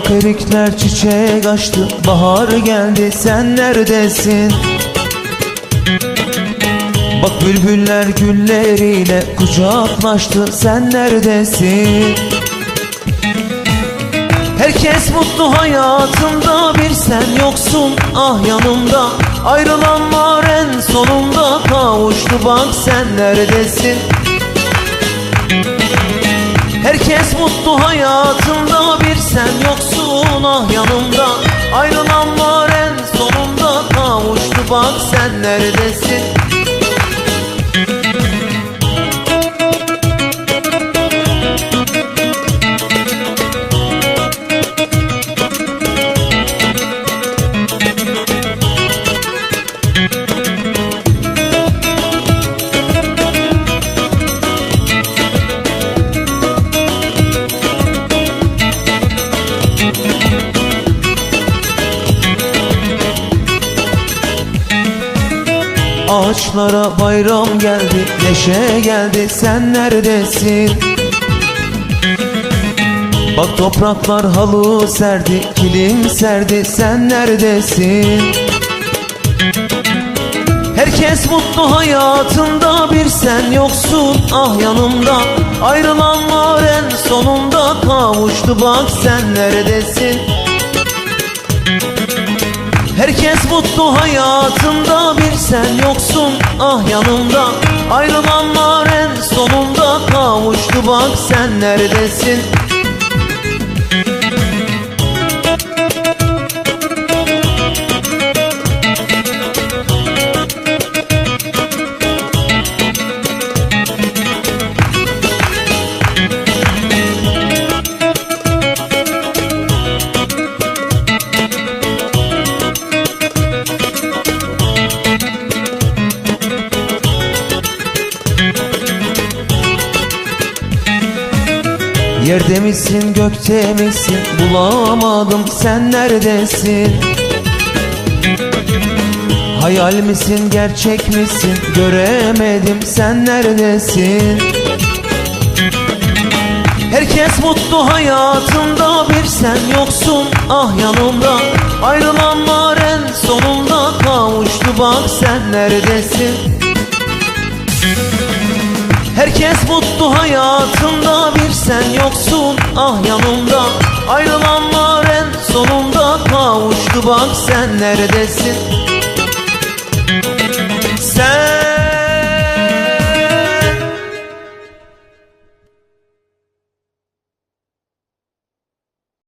Bak erikler çiçek açtı Bahar geldi sen neredesin? Bak bülbüller gülleriyle kucaklaştı sen neredesin? Herkes mutlu hayatında bir sen yoksun ah yanımda. Ayrılanlar en sonunda kavuştu bak sen neredesin Herkes mutlu hayatında bir sen yoksun ah yanımda. Ayrılanlar en sonunda kavuştu bak sen neredesin Ağaçlara bayram geldi, neşe geldi, sen neredesin? Bak topraklar halı serdi, kilim serdi, sen neredesin? Herkes mutlu hayatında bir sen yoksun ah yanımda Ayrılanlar en sonunda kavuştu bak sen neredesin? Herkes mutlu hayatında bir sen yoksun ah yanımda. Ayrılanlar en sonunda kavuştu bak sen neredesin Yerde misin gökte misin? Bulamadım sen neredesin? Hayal misin gerçek misin? Göremedim sen neredesin? Herkes mutlu hayatında bir sen yoksun. Ah yanımda Ayrılanlar en sonunda kavuştu. Bak sen neredesin Herkes mutlu hayatında bir sen yoksun ah yanımda. Ayrılanlar en sonunda kavuştu bak sen neredesin